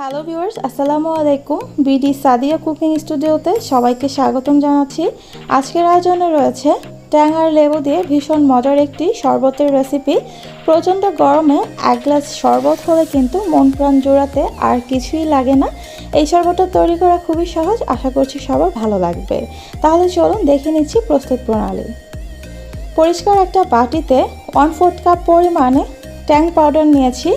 Hello viewers আসসালামু আলাইকুম BD Sadia cooking স্টুডিওতে সবাইকে স্বাগতম জানাচ্ছি। আজকের আয়োজনে রয়েছে ট্যাঙার লেবু দিয়ে ভীষণ মজার একটি শরবতের রেসিপি প্রচণ্ড গরমে এক গ্লাস শরবত হলে কিন্তু মন প্রাণ জোড়াতে আর কিছুই লাগে না। এই শরবতটা তৈরি করা খুবই সহজ, আশা করছি সবার ভালো লাগবে। তাহলে চলুন দেখে নিচ্ছি প্রস্তুত প্রণালী। পরিষ্কার একটা বাটিতে ওয়ান ফোর্থ কাপ পরিমাণে ট্যাং পাউডার নিয়েছি।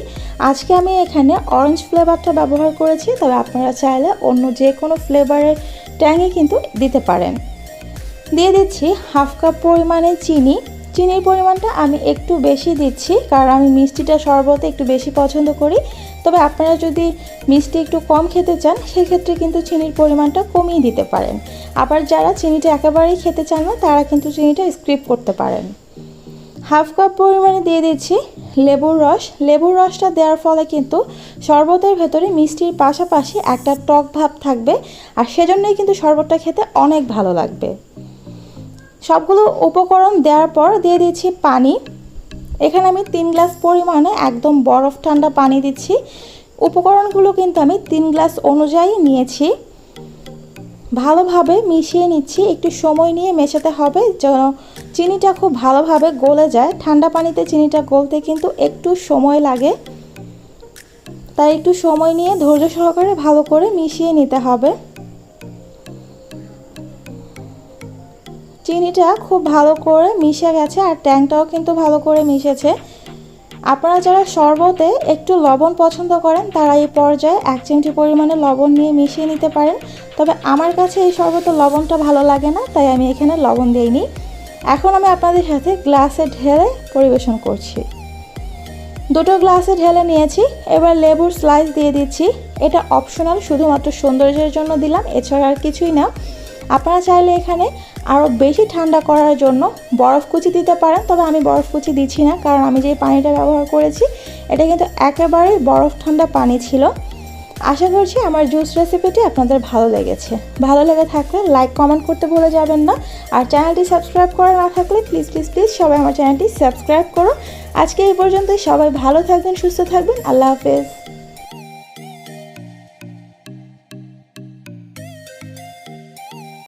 আজকে আমি এখানে অরেঞ্জ ফ্লেভারটা ব্যবহার করেছি, তবে আপনারা চাইলে অন্য যে কোনো ফ্লেভারের ট্যাংই কিন্তু দিতে পারেন। দিয়ে দিচ্ছি হাফ কাপ পরিমাণে চিনি। চিনির পরিমাণটা আমি একটু বেশি দিচ্ছি, কারণ আমি মিষ্টিটা শরবতে একটু বেশি পছন্দ করি। তবে আপনারা যদি মিষ্টি একটু কম খেতে চান, সেক্ষেত্রে কিন্তু চিনির পরিমাণটা কমিয়ে দিতে পারেন। আবার যারা চিনিটা একেবারেই খেতে চান না, তারা কিন্তু চিনিটা স্ক্রিপ করতে পারেন। হাফ কাপ পরিমাণে দিয়ে দিচ্ছি লেবুর রস। লেবুর রসটা দেওয়ার ফলে কিন্তু শরবতের ভেতরে মিষ্টির পাশাপাশি একটা টক ভাব থাকবে আর সেজন্যই কিন্তু শরবতটা খেতে অনেক ভালো লাগবে। সবগুলো উপকরণ দেওয়ার পর দিয়ে দিচ্ছি পানি। এখানে আমি তিন গ্লাস পরিমাণে একদম বরফ ঠান্ডা পানি দিচ্ছি। উপকরণগুলো কিন্তু আমি তিন গ্লাস অনুযায়ী নিয়েছি। ভালোভাবে মিশিয়ে নিচ্ছি। একটু সময় নিয়ে মেশাতে হবে যেন চিনিটা খুব ভালোভাবে গলে যায়। ঠান্ডা পানিতে চিনিটা গলতে কিন্তু একটু সময় লাগে। তাই একটু সময় নিয়ে ধৈর্য সহকারে ভালো করে মিশিয়ে নিতে হবে। চিনিটা খুব ভালো করে মিশে গেছে আর ট্যাংটাও কিন্তু ভালো করে মিশেছে। আপনারা যারা শরবতে একটু লবণ পছন্দ করেন, তারা এই পর্যায়ে এক চিমটি পরিমাণে লবণ নিয়ে মিশিয়ে নিতে পারেন। তবে আমার কাছে এই শরবতে লবণটা ভালো লাগে না, তাই আমি এখানে লবণ দিইনি। এখন আমি আপনাদের সাথে গ্লাসে ঢেলে পরিবেশন করছি। দুটো গ্লাসে ঢেলে নিয়েছি, এবার লেবুর স্লাইস দিয়ে দিচ্ছি। এটা অপশনাল শুধুমাত্র সৌন্দর্যের জন্য দিলাম, এছাড়া আর কিছুই না। আপনারা চাইলে এখানে আরও বেশি ঠান্ডা করার জন্য বরফ কুচি দিতে পারেন, তবে আমি বরফ কুচি দিচ্ছি না, কারণ আমি যে পানিটা ব্যবহার করেছি, এটা কিন্তু একেবারেই বরফ ঠান্ডা পানি ছিল। আশা করছি আমার জুস রেসিপিটি আপনাদের ভালো লেগেছে। ভালো লেগে থাকলে লাইক কমেন্ট করতে ভুলে যাবেন না। আর চ্যানেলটি সাবস্ক্রাইব করা না থাকলে প্লিজ প্লিজ প্লিজ সবাই আমার চ্যানেলটি সাবস্ক্রাইব করো। আজকে এই পর্যন্তই, সবাই ভালো থাকবেন, সুস্থ থাকবেন, আল্লাহ হাফেজ।